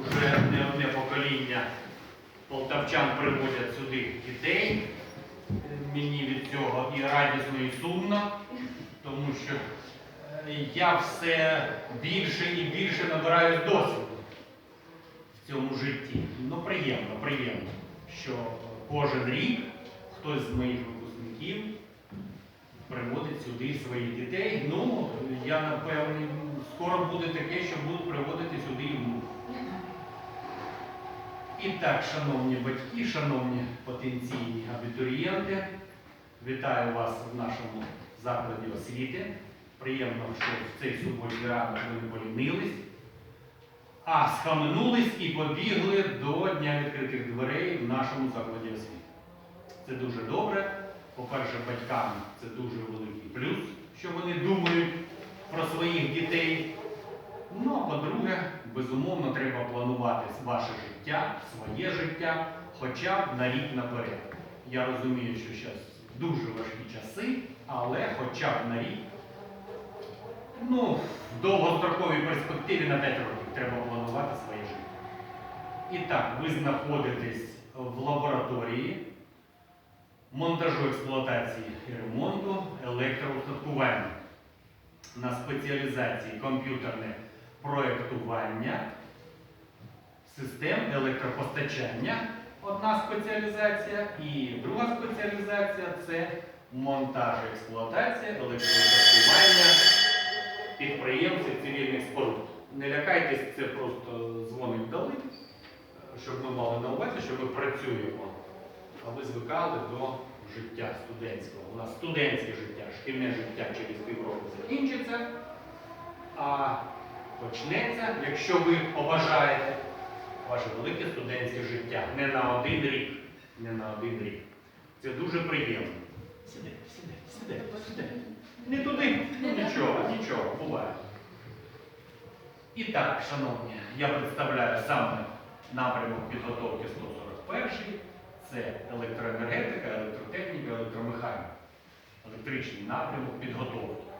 Уже не одне покоління полтавчан приводять сюди дітей. Мені від цього і радісно, і сумно, тому що е, я все більше і більше набираю досвіду в цьому житті. Ну, приємно, приємно, що кожен рік хтось з моїх випускників приводить сюди своїх дітей. Ну, я напевне, скоро буде таке, що буду приводити сюди і внуків. І так, шановні батьки, шановні потенційні абітурієнти, вітаю вас в нашому закладі освіти. Приємно, що в цей суботній ранок ви не полінились, а схаменулись і побігли до Дня відкритих дверей в нашому закладі освіти. Це дуже добре. По-перше, батькам це дуже великий плюс, що вони думають про своїх дітей. Безумовно, треба планувати ваше життя, своє життя, хоча б на рік наперед. Я розумію, що зараз дуже важкі часи, але хоча б на рік, ну, в довгостроковій перспективі на 5 років треба планувати своє життя. І так, ви знаходитесь в лабораторії монтажу експлуатації і ремонту електроустаткування на спеціалізації комп'ютерне проєктування систем електропостачання. Одна спеціалізація і друга спеціалізація це монтаж експлуатація електроустаткування підприємців цивільних споруд. Не лякайтесь, це просто дзвоник дали, щоб ми мали на увазі, що ми працюємо, а ви звикали до життя студентського. У нас студентське життя, шкільне життя через півроку закінчиться, а почнеться, якщо ви побажаєте, ваше велике студентське життя. Не на один рік. Не на один рік. Це дуже приємно. Сиди, сиди, сиди, сиди. Не туди, ну нічого, нічого, буває. І так, шановні, я представляю саме напрямок підготовки 141 це електроенергетика, електротехніка, електромеханіка. Електричний напрямок підготовки.